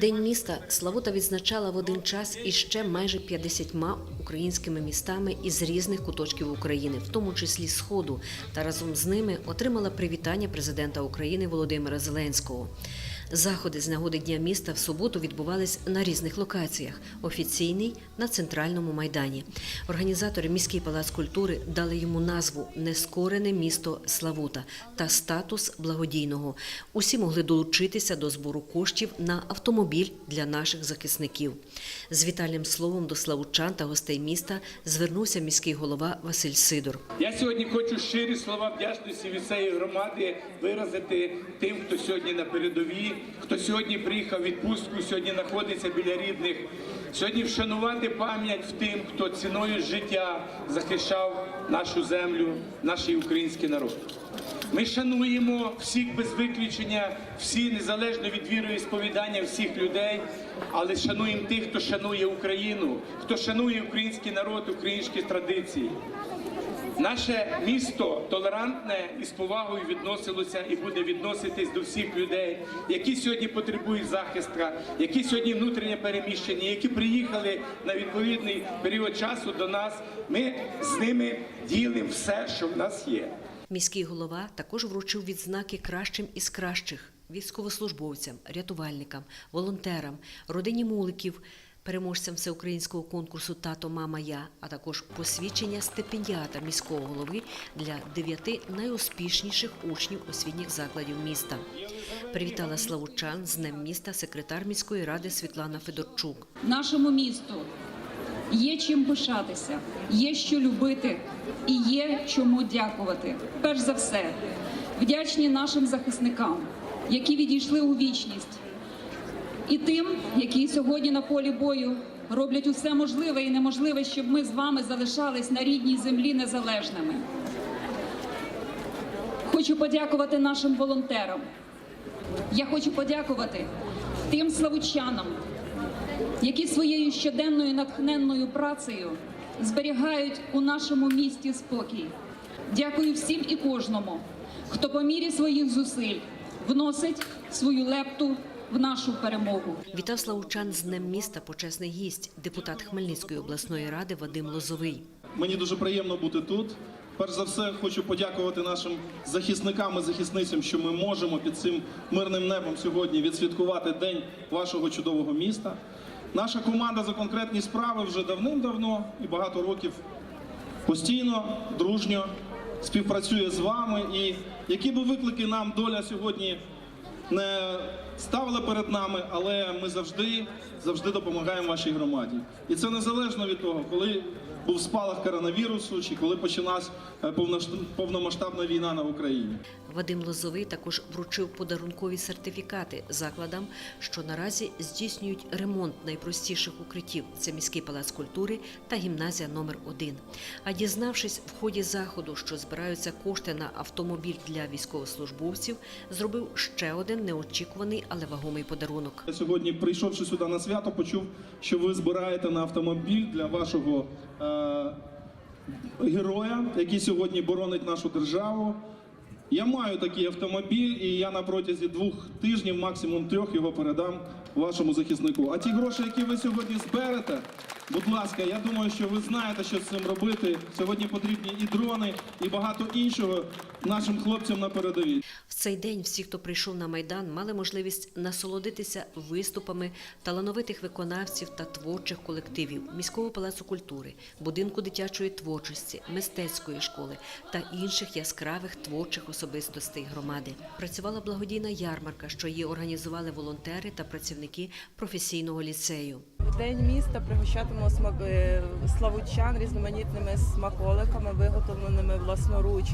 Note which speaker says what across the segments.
Speaker 1: День міста Славута відзначала в один час іще ще майже 50 українськими містами із різних куточків України, в тому числі Сходу, та разом з ними отримала привітання президента України Володимира Зеленського. Заходи з нагоди Дня міста в суботу відбувались на різних локаціях. Офіційний на центральному майдані. Організатори міський палац культури дали йому назву Нескорене місто Славута та статус благодійного. Усі могли долучитися до збору коштів на автомобіль для наших захисників. З вітальним словом до славучан та гостей міста звернувся міський голова Василь Сидор.
Speaker 2: Я сьогодні хочу щирі слова вдячності від цієї громади виразити тим, хто сьогодні на передовій, хто сьогодні приїхав в відпустку, сьогодні знаходиться біля рідних. Сьогодні вшанувати пам'ять тим, хто ціною життя захищав нашу землю, наш український народ. Ми шануємо всіх без виключення, всі незалежно від віри і сповідання всіх людей, але шануємо тих, хто шанує Україну, хто шанує український народ, українські традиції. Наше місто толерантне і з повагою відносилося і буде відноситись до всіх людей, які сьогодні потребують захисту, які сьогодні внутрішнє переміщення, які приїхали на відповідний період часу до нас. Ми з ними ділимо все, що в нас є.
Speaker 1: Міський голова також вручив відзнаки кращим із кращих військовослужбовцям, рятувальникам, волонтерам, родині муликів, переможцям всеукраїнського конкурсу Тато, мама, я, а також посвідчення стипендіата міського голови для дев'яти найуспішніших учнів освітніх закладів міста. Привітала славучан з Днем міста секретар міської ради Світлана Федорчук.
Speaker 3: нашому місту є чим пишатися, є що любити і є чому дякувати. Перш за все, вдячні нашим захисникам, які відійшли у вічність, і тим, які сьогодні на полі бою роблять усе можливе і неможливе, щоб ми з вами залишались на рідній землі незалежними. Хочу подякувати нашим волонтерам. Я хочу подякувати тим славучанам, які своєю щоденною натхненною працею зберігають у нашому місті спокій. Дякую всім і кожному, хто по мірі своїх зусиль вносить свою лепту в нашу перемогу.
Speaker 1: Вітав славучан з Днем міста почесний гість, депутат Хмельницької обласної ради Вадим Лозовий.
Speaker 4: Мені дуже приємно бути тут. Перш за все, хочу подякувати нашим захисникам і захисницям, що ми можемо під цим мирним небом сьогодні відсвяткувати день вашого чудового міста. Наша команда за конкретні справи вже давним-давно і багато років постійно, дружньо співпрацює з вами. І які би виклики нам доля сьогодні не ставили перед нами, але ми завжди, завжди допомагаємо вашій громаді. І це незалежно від того, коли був спалах коронавірусу чи коли почалась е, повномасштабна війна на Україні.
Speaker 1: Вадим Лозовий також вручив подарункові сертифікати закладам, що наразі здійснюють ремонт найпростіших укриттів. Це міський палац культури та гімназія номер 1 А дізнавшись в ході заходу, що збираються кошти на автомобіль для військовослужбовців, зробив ще один неочікуваний, але вагомий подарунок.
Speaker 4: Я сьогодні, прийшовши сюди на свято, почув, що ви збираєте на автомобіль для вашого героя, який сьогодні боронить нашу державу. Я маю такий автомобіль, і я на протязі двох тижнів, максимум трьох, його передам вашому захиснику. А ті гроші, які ви сьогодні зберете, будь ласка, я думаю, що ви знаєте, що з цим робити. Сьогодні потрібні і дрони, і багато іншого нашим хлопцям на передовій.
Speaker 1: В цей день всі, хто прийшов на майдан, мали можливість насолодитися виступами талановитих виконавців та творчих колективів міського палацу культури, будинку дитячої творчості, мистецької школи та інших яскравих творчих особистостей громади. Працювала благодійна ярмарка, що її організували волонтери та працівники професійного ліцею.
Speaker 5: День міста пригощатимемо смак е, славучан різноманітними смаколиками, виготовленими власноруч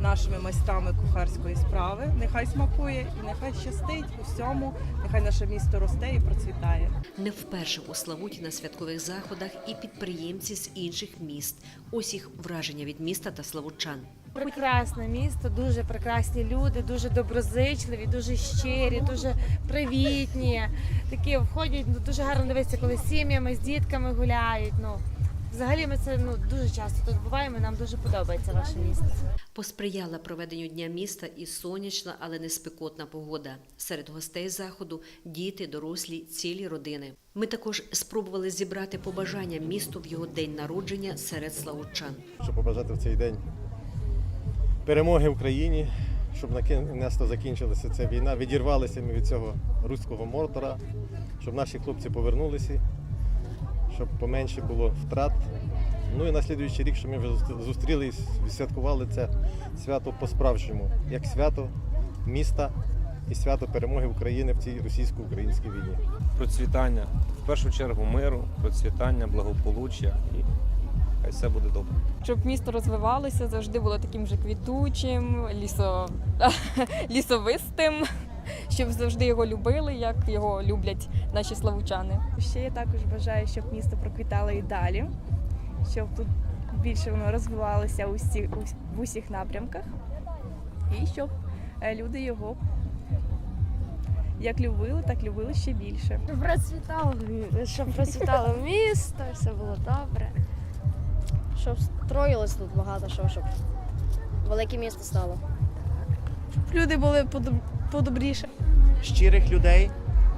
Speaker 5: нашими майстрами кухарської справи. Нехай смакує і нехай щастить у всьому. Нехай наше місто росте і процвітає.
Speaker 1: Не вперше у Славуті на святкових заходах і підприємці з інших міст. Ось їх враження від міста та славучан.
Speaker 6: Прекрасне місто, дуже прекрасні люди, дуже доброзичливі, дуже щирі, дуже привітні. Такі входять, ну дуже гарно дивитися, коли з сім'ями, з дітками гуляють. Ну Взагалі ми це ну дуже часто тут буваємо. і Нам дуже подобається ваше місто.
Speaker 1: Посприяла проведенню дня міста і сонячна, але не спекотна погода. Серед гостей заходу діти, дорослі, цілі родини. Ми також спробували зібрати побажання місту в його день народження серед славутчан.
Speaker 7: щоб побажати в цей день перемоги Україні, щоб накінець закінчилася ця війна, відірвалися ми від цього руського мордора, щоб наші хлопці повернулися, щоб поменше було втрат. Ну і на слідуючий рік, щоб ми вже зустріли і відсвяткували це свято по-справжньому, як свято міста і свято перемоги України в цій російсько-українській війні.
Speaker 8: процвітання, в першу чергу миру, процвітання, благополуччя хай все буде добре.
Speaker 9: щоб місто розвивалося, завжди було таким же квітучим, лісо... лісовистим, щоб завжди його любили, як його люблять наші славучани.
Speaker 10: Ще я також бажаю, щоб місто проквітало і далі, щоб тут більше воно розвивалося у всіх, у- в усіх напрямках, і щоб е, люди його як любили, так любили ще більше.
Speaker 11: Процвітало, щоб процвітало місто, все було добре. Щоб строїлось тут багато що, щоб велике місто стало.
Speaker 10: Щоб Люди були подоб- подобріше.
Speaker 12: щирих людей,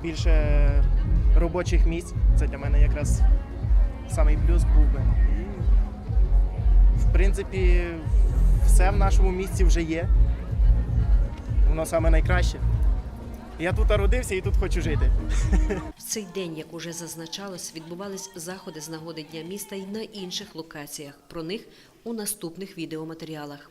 Speaker 12: більше робочих місць. Це для мене якраз самий плюс був би. І, в принципі, все в нашому місті вже є. Воно саме найкраще. Я тут народився і тут хочу жити.
Speaker 1: В цей день, як уже зазначалось, відбувались заходи з нагоди Дня міста й на інших локаціях. Про них у наступних відеоматеріалах.